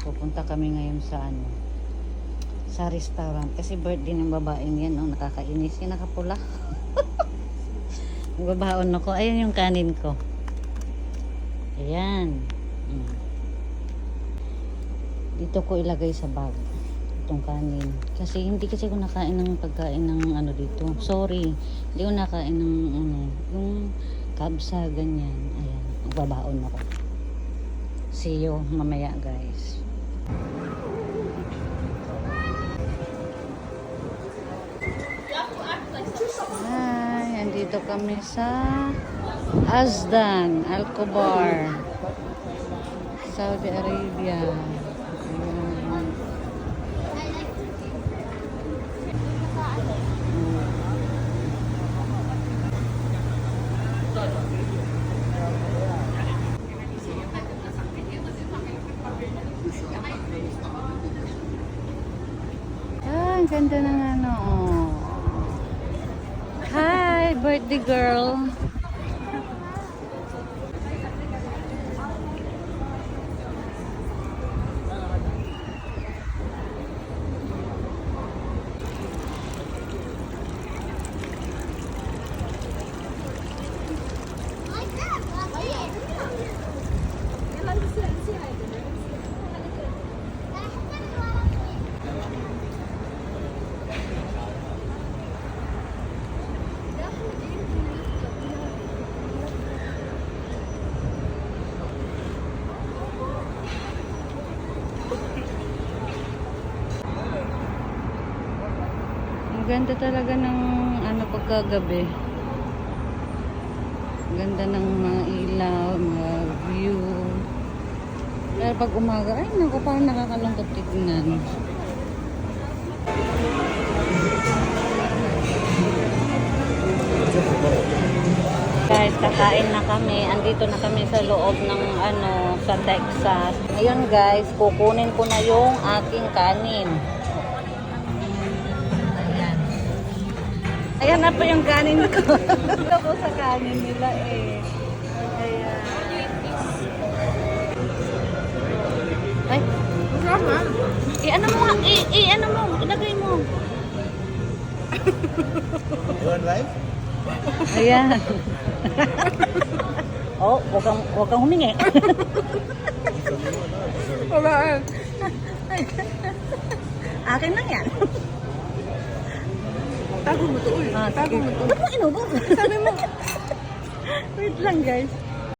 Pupunta kami ngayon sa ano sa restaurant. Kasi birthday ng babaeng yan oh, nakakainis. Yung nakapula. Magbabaon ako. Ayun yung kanin ko. Ayan. Mm. dito ko ilagay sa bag itong kanin. Kasi hindi kasi ako nakain ng pagkain ng ano dito. Sorry. Hindi ko nakain ng ano yung kabsa ganyan. Ayan. Magbabaon ako see you mamaya guys Hi, andito kami sa Azdan, Alcobar, Saudi Arabia. Ayan. Ah, ang ganda ng ano. Oh. Hi, birthday girl. Ganda talaga ng ano pagkagabi. Ganda ng mga ilaw, mga view. Pero pag umaga, ay naku, parang nakakalungkot tignan. Guys, kakain na kami. Andito na kami sa loob ng ano, sa Texas. Ngayon guys, kukunin ko na yung aking kanin. Ayan na po yung kanin ko. Ito po sa kanin nila eh. Ayan. Ay. I-ano mo, nga, i- i-ano mo, ilagay mo. You want live? Ayan. oh, wag kang, wag kang humingi. Wala. Akin lang yan. Tago mo to, uy. Ah, Tago mo to. Ba't mo inubog? Sabi mo, Wait lang guys.